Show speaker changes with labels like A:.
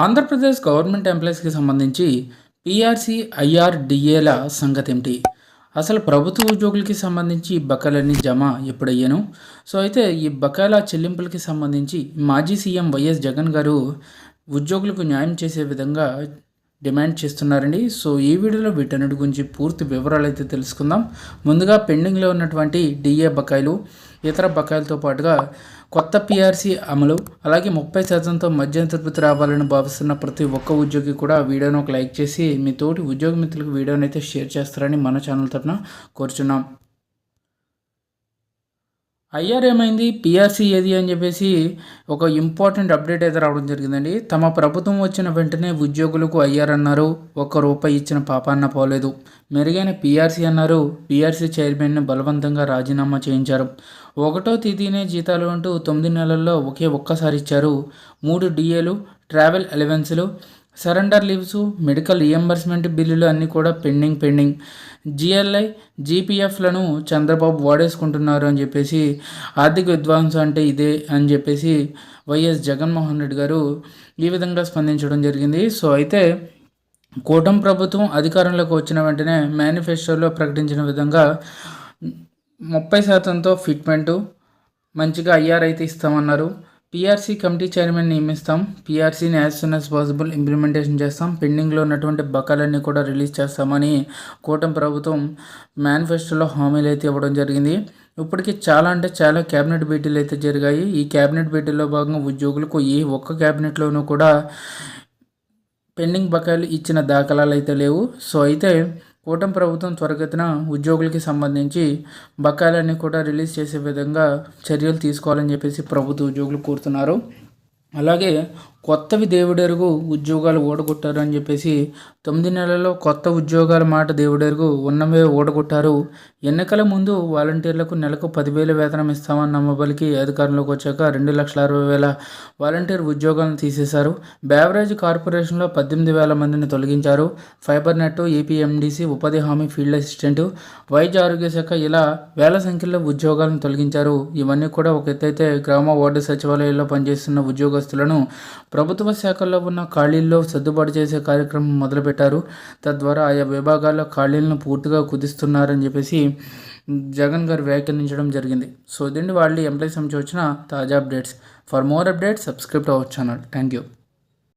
A: Andhra Pradesh government ఎంప్లాయీస్కి సంబంధించి PRC ఐఆర్డిఏల సంగతి ఏమిటి అసలు ప్రభుత్వ ఉద్యోగులకి సంబంధించి బకాయిలన్నీ జమ ఎప్పుడయ్యాను? సో అయితే ఈ బకాయిల చెల్లింపులకి సంబంధించి మాజీ సీఎం వైఎస్ జగన్ గారు ఉద్యోగులకు న్యాయం చేసే విధంగా డిమాండ్ చేస్తున్నారండి. సో ఈ వీడియోలో వీటన్నిటి గురించి పూర్తి వివరాలు అయితే తెలుసుకుందాం. ముందుగా పెండింగ్లో ఉన్నటువంటి డిఏ బకాయిలు ఇతర బకాయిలతో పాటుగా కొత్త పిఆర్సీ అమలు అలాగే ముప్పై శాతంతో మధ్యంతర తరగతి రావాలని భావిస్తున్న ప్రతి ఒక్క ఉద్యోగి కూడా వీడియోను ఒక లైక్ చేసి మీ తోటి ఉద్యోగ మిత్రులకు వీడియోనైతే షేర్ చేస్తారని మన ఛానల్ తరఫున కోరుచున్నాం. ఐఆర్ ఏమైంది? పిఆర్సీ ఏది అని చెప్పేసి ఒక ఇంపార్టెంట్ అప్డేట్ అయితే రావడం జరిగిందండి. తమ ప్రభుత్వం వచ్చిన వెంటనే ఉద్యోగులకు ఐఆర్ అన్నారు. ఒక్క రూపాయి ఇచ్చిన పాపాన్న పోలేదు. మెరుగైన పిఆర్సీ అన్నారు. పిఆర్సీ చైర్మన్ని బలవంతంగా రాజీనామా చేయించారు. ఒకటో తేదీనే జీతాలు అంటూ తొమ్మిది నెలల్లో ఒకే ఒక్కసారి ఇచ్చారు. మూడు డిఏలు ట్రావెల్ అలవెన్స్లు సరెండర్ లీవ్స్ మెడికల్ రియంబర్స్మెంట్ బిల్లులు అన్నీ కూడా పెండింగ్ పెండింగ్. జిఎల్ఐ జీపీఎఫ్లను చంద్రబాబు వాడేసుకుంటున్నారు అని చెప్పేసి ఆర్థిక విద్వాంసం అంటే ఇదే అని చెప్పేసి వైఎస్ జగన్మోహన్ రెడ్డి గారు ఈ విధంగా స్పందించడం జరిగింది. సో అయితే కూటమి ప్రభుత్వం అధికారంలోకి వచ్చిన వెంటనే మేనిఫెస్టోలో ప్రకటించిన విధంగా ముప్పై శాతంతో ఫిట్మెంటు మంచిగా ఐఆర్ అయితే ఇస్తామన్నారు పిఆర్సీ కమిటీ చైర్మన్ నియమిస్తాం. పిఆర్సీని as soon as possible implementation చేస్తాం. పెండింగ్లో ఉన్నటువంటి బకాలన్నీ కూడా రిలీజ్ చేస్తామని కూటమి ప్రభుత్వం మేనిఫెస్టోలో హామీలు అయితే ఇవ్వడం జరిగింది. ఇప్పటికీ చాలా అంటే చాలా క్యాబినెట్ భేటీలు అయితే జరిగాయి. ఈ క్యాబినెట్ భేటీలో భాగంగా ఉద్యోగులకు ఏ ఒక్క క్యాబినెట్లోనూ కూడా పెండింగ్ బకాయిలు ఇచ్చిన దాఖలాలు అయితే లేవు. సో అయితే కూటమి ప్రభుత్వం త్వరగతిన ఉద్యోగులకి సంబంధించి బకాయిలన్నీ కూడా రిలీజ్ చేసే విధంగా చర్యలు తీసుకోవాలని చెప్పేసి ప్రభుత్వ ఉద్యోగులు కోరుతున్నారు. అలాగే కొత్తవి దేవుడెరుగు ఉద్యోగాలు ఓడగొట్టారు అని చెప్పేసి తొమ్మిది నెలల్లో కొత్త ఉద్యోగాల మాట దేవుడెరుగు ఉన్నవే ఓడగొట్టారు. ఎన్నికల ముందు వాలంటీర్లకు నెలకు పదివేల వేతనం ఇస్తామన్న నమ్మబలికి అధికారంలోకి వచ్చాక రెండు లక్షల అరవై వేల వాలంటీర్ ఉద్యోగాలను తీసేశారు. బ్యావరేజ్ కార్పొరేషన్లో పద్దెనిమిది వేల మందిని తొలగించారు. ఫైబర్ నెట్ ఏపీఎండిసి ఉపాధి హామీ ఫీల్డ్ అసిస్టెంట్ వైద్య ఆరోగ్య శాఖ ఇలా వేల సంఖ్యలో ఉద్యోగాలను తొలగించారు. ఇవన్నీ కూడా ఒక ఎత్తైతే గ్రామ వార్డు సచివాలయాల్లో పనిచేస్తున్న ఉద్యోగస్తులను ప్రభుత్వ శాఖల్లో ఉన్న ఖాళీల్లో సర్దుబాటు చేసే కార్యక్రమం మొదలుపెట్టారు. తద్వారా ఆయా విభాగాల్లో ఖాళీలను పూర్తిగా కుదిస్తున్నారని చెప్పేసి జగన్ గారు వ్యాఖ్యానించడం జరిగింది. సో దీన్ని వాళ్ళు ఎంప్లాయీస్ నుంచి వచ్చిన తాజా updates. For more updates subscribe our channel thank you